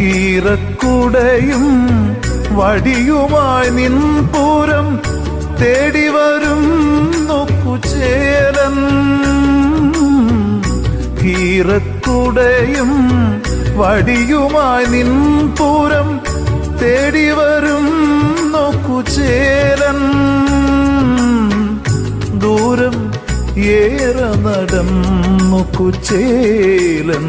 കീറക്കുടയും വടിയുമായി നിൻപൂരം തേടി വരും നോക്കുചേരൻ കീറക്കുടയും വടിയുമായി നിൻപൂരം തേടി വരും നോക്കുചേരൻ ദൂരം ഏറെ നടന്നു കുചേലൻ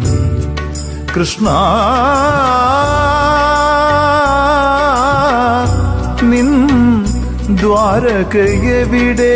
കൃഷ്ണ. നിൻ ദ്വാരകയെവിടെ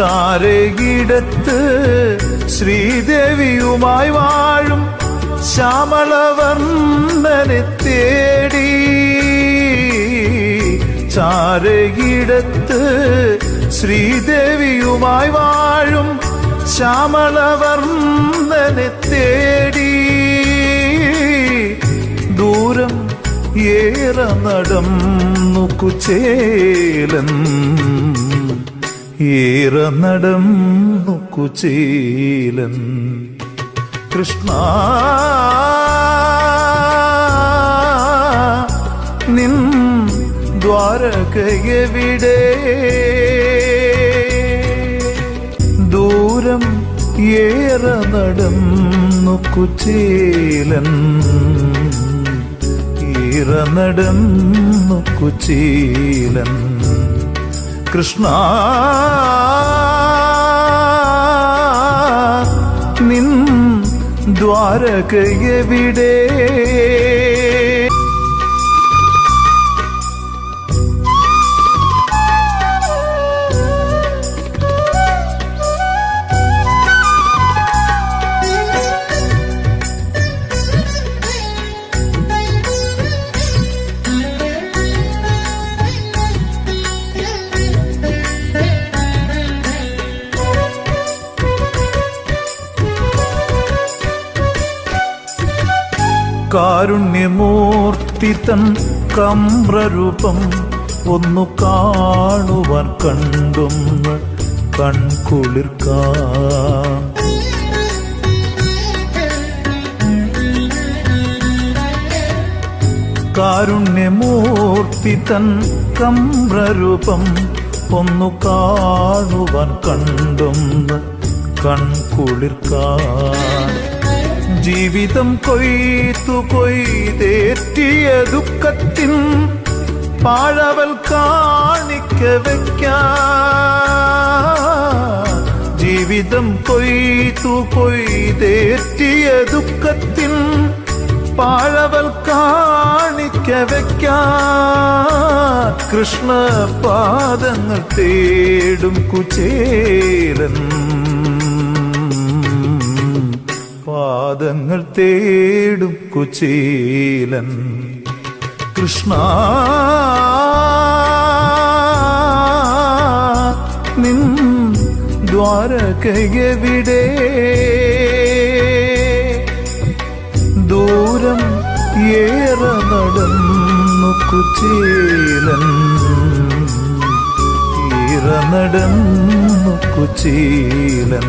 ചാരകിടത്ത് ശ്രീദേവിയുമായി വാഴും ശ്യാമളവർണനെ തേടി. ചാരകിടത്ത് ശ്രീദേവിയുമായി വാഴും ശ്യാമളവർണനെ തേടി. ദൂരം ഏറെ നടന്നു കുചേലൻ ഏറെ നടന്നു കുചീലൻ കൃഷ്ണ. നിൻ ദ്വാരകയെവിടെ ദൂരം ഏറെ നടന്നു കുചീലൻ. ഏറെ നടന്നു കുചേലൻ. കൃഷ്ണ. നിൻ ദ്വാരകയെവിടെ കാരുണ്യമൂർത്തി തൻ കമ്രരൂപം ഒന്നു കാണുവാൻ കണ്ടും കൺകുളിർക്കാം. കാരുണ്യമൂർത്തി തൻ കമ്രരൂപം ഒന്നു കാണുവാൻ കണ്ടും കൺകുളിർക്കാൻ ജീവിതം കൊയ്ത്തു കൊയ്തേറ്റിയ ദുഃഖത്തിൻ പാഴവൽ കാണിക്ക വയ്ക്കാൻ ജീവിതം കൊയ്ത്തു കൊയ്തേറ്റിയ ദുഃഖത്തിൻ പാഴവൽ കാണിക്ക വയ്ക്കാൻ കൃഷ്ണ പാദങ്ങൾ തേടും കുചേലൻ പാദങ്ങൾ തേടും കുചീലൻ കൃഷ്ണ നിൻ ദ്വാരകയവിടെ ദൂരം ഏറെ നടന്നു കുചീലൻ ഏറെ നടന്നു കുചേലൻ